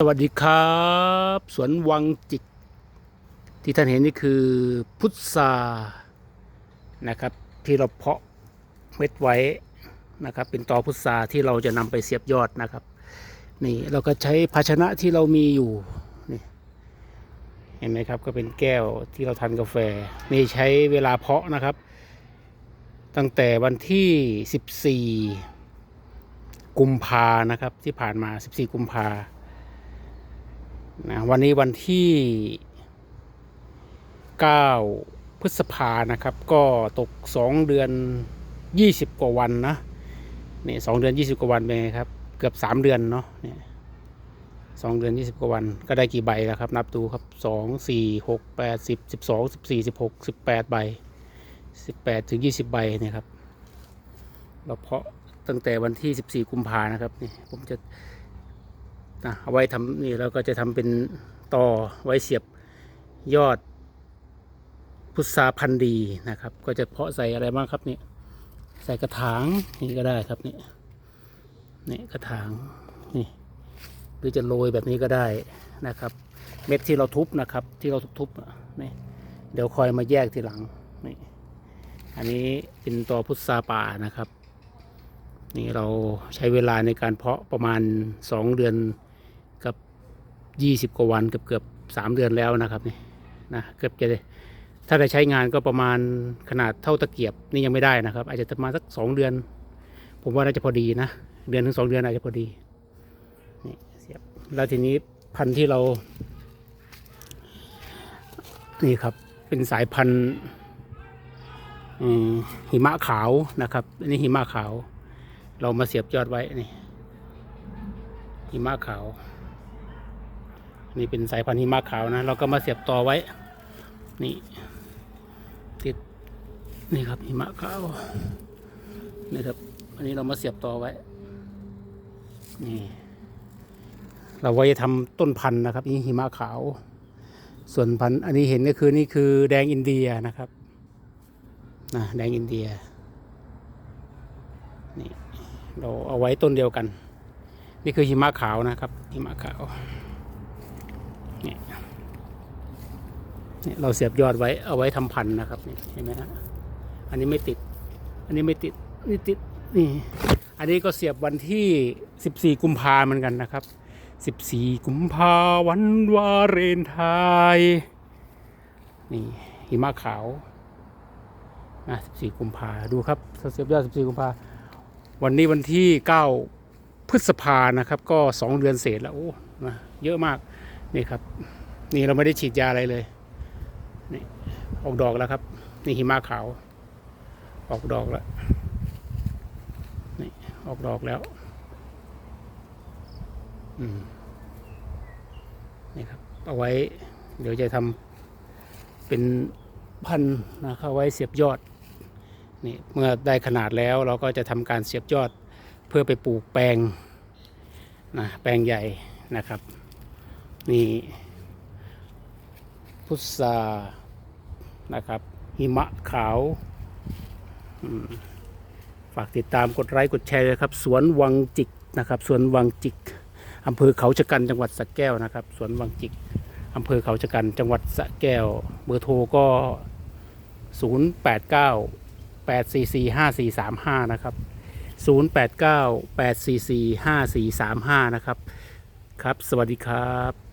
สวัสดีครับ สวนวังจิก ที่ท่านเห็นนี่คือพุทรานะครับ ที่เราเพาะเม็ดไว้นะครับ เป็นตอพุทราที่เราจะนำไปเสียบยอดนะครับ นี่เราก็ใช้ภาชนะที่เรามีอยู่นี่เห็นไหมครับก็เป็นแก้วที่เราทานกาแฟ นี่ใช้เวลาเพาะนะครับ ตั้งแต่วันที่ 14 กุมภานะครับที่ผ่านมา 14 กุมภานะวันนี้วันที่ 9 พฤษภานะครับ ก็ตก 2 เดือน 20 กว่าวันนะนี่สเดือน 20 กว่าวันเป็นไงครับ เกือบ 3 เดือนเนาะเนี่ยสองเดือน 20 กว่าวัน ก็ได้กี่ใบแล้วครับ นับดูครับ 2 4 6 8 10 12 14 16 18 ใบ 18 ถึง 20 ใบเนี่ยครับเราเพาะตั้งแต่วันที่ 14 กุมภานะครับนี่ผมจะ นะเอาไว้ทำนี่เราก็จะทำเป็นต่อไว้เสียบยอดพุทราพันธุ์ดีนะครับ ก็จะเพาะใส่อะไรบ้างครับนี่ใส่กระถางนี่ก็ได้ครับนี่นี่กระถางนี่หรือจะโรยแบบนี้ก็ได้นะครับ เม็ดที่เราทุบนะครับ ที่เราทุบๆนี่เดี๋ยวคอยมาแยกทีหลังนี่อันนี้เป็นตอพุทราป่านะครับ นี่เราใช้เวลาในการเพาะประมาณ 2 เดือน 20กว่าวันเกือบเกือบสามเดือนแล้วนะครับนี่นะเกือบจะถ้าได้ใช้งานก็ประมาณขนาดเท่าตะเกียบนี่ยังไม่ได้นะครับ อาจจะประมาณสักสองเดือน ผมว่าน่าจะพอดีนะ เดือนถึงสองเดือนอาจจะพอดีนี่เสียบแล้วทีนี้พันธุ์ที่เรา นี่ครับเป็นสายพันธุ์หิมะขาวนะครับอันนี้หิมะขาว เรามาเสียบยอดไว้นี่หิมะขาว นี่เป็นสายพันธุ์หิมะขาวนะ เราก็มาเสียบต่อไว้ นี่ ติด นี่ครับหิมะขาว นี่ครับ อันนี้เรามาเสียบต่อไว้ นี่ เราไว้จะทำต้นพันธุ์นะครับ นี่หิมะขาว ส่วนพันธุ์อันนี้เห็นก็คือนี่คือแดงอินเดียนะครับนะแดงอินเดีย นี่เราเอาไว้ต้นเดียวกัน นี่คือหิมะขาวนะครับหิมะขาว นี่นี่เราเสียบยอดไว้เอาไว้ทำพันนะครับนี่เห็นไหมฮะอันนี้ไม่ติด อันนี้ไม่ติดนี่ติดนี่อันนี้ก็เสียบวันที่ 14 กุมภาเหมือนกันนะครับ 14 กุมภาวันวาเรนไทน์นี่หิมะขาวนะ14 กุมภาดูครับเสียบยอด 14 กุมภาวันนี้วันที่ 9 พฤษภานะครับ ก็ 2 เดือนเศษแล้วโอ้นะเยอะมาก นี่ครับ นี่เราไม่ได้ฉีดยาอะไรเลยนี่ออกดอกแล้วครับ นี่หิมะขาว ออกดอกแล้วนี่ออกดอกแล้วอืมนี่ครับเอาไว้ เดี๋ยวจะทำเป็นพันธุ์นะเข้าไว้เสียบยอดนี่เมื่อได้ขนาดแล้วเราก็จะทำการเสียบยอดเพื่อไปปลูกแปลงนะแปลงใหญ่นะครับ นี่ พุทรานะครับ หิมะขาวฝากติดตามกดไลค์กดแชร์เลยครับ สวนวังจิกนะครับสวนวังจิกอำเภอเขาชะกันจังหวัดสระแก้วนะครับ สวนวังจิกอำเภอเขาชะกันจังหวัดสระแก้ว เบอร์โทรก็ 089 8445435 นะครับ 089 8445435 นะครับ ครับ สวัสดีครับ